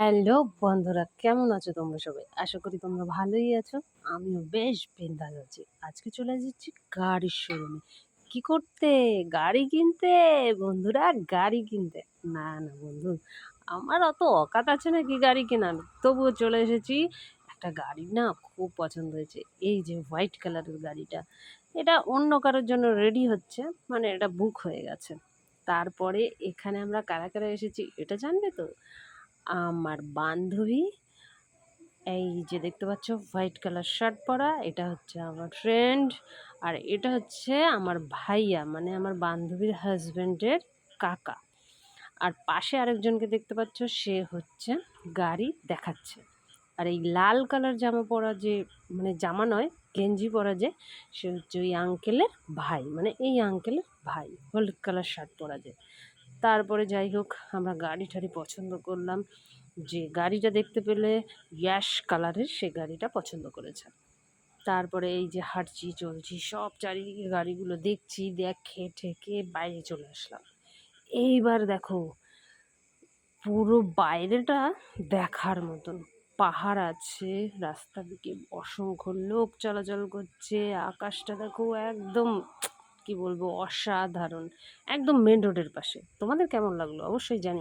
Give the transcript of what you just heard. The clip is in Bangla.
হ্যালো বন্ধুরা, কেমন আছো তোমরা সবাই? আশা করি তোমরা ভালোই আছো। আমিও বেশ বিন্দাস আছি। আজকে চলে যাচ্ছি গাড়ির শোরুমে কি করতে? গাড়ি কিনতে? বন্ধুরা, গাড়ি কিনতে। না না বন্ধু, আমার অত অকাত আছে না কি গাড়ি কেনার। তবুও চলে এসেছি। একটা গাড়ি না খুব পছন্দ হয়েছে। এই যে হোয়াইট কালারের গাড়িটা। এটা অন্য কারোর জন্য রেডি হচ্ছে মানে এটা বুক হয়ে গেছে। তারপরে এখানে আমরা কারা কারা এসেছি, এটা জানবে তো? আমার বান্ধবী, এই যে দেখতে পাচ্ছ, হোয়াইট কালার শার্ট পরা, এটা হচ্ছে আমার ফ্রেন্ড আর এটা হচ্ছে আমার ভাইয়া মানে আমার বান্ধবীর হাজব্যান্ডের কাকা। আর পাশে আরেকজনকে দেখতে পাচ্ছ, সে হচ্ছে গাড়ি দেখাচ্ছে। আর এই লাল কালার জামা পরা যে মানে জামা নয়, গেঞ্জি পরা যে, সে হচ্ছে ওই আঙ্কেলের ভাই মানে এই আঙ্কেলের ভাই হলুদ কালার শার্ট পরা যে। তারপরে যাই হোক, আমরা গাড়ি ঠাড়ি পছন্দ করলাম। যে গাড়িটা দেখতে পেলে ইয়াশ কালারের সে গাড়িটা পছন্দ করেছে। তারপরে এই যে হাঁটছি, চলছি, সব চারিদিকে গাড়িগুলো দেখছি, দেখে, ঠেকে বাইরে চলে আসলাম। এইবার দেখো, পুরো বাইরেটা দেখার মতন। পাহাড় আছে রাস্তা দিকে অসংখ্য লোক চলাচল করছে, আকাশটা দেখো একদম কি বলব অসাধারণ। একদম মেন রোডের পাশে। তোমাদের কেমন লাগল? অবশ্যই জানি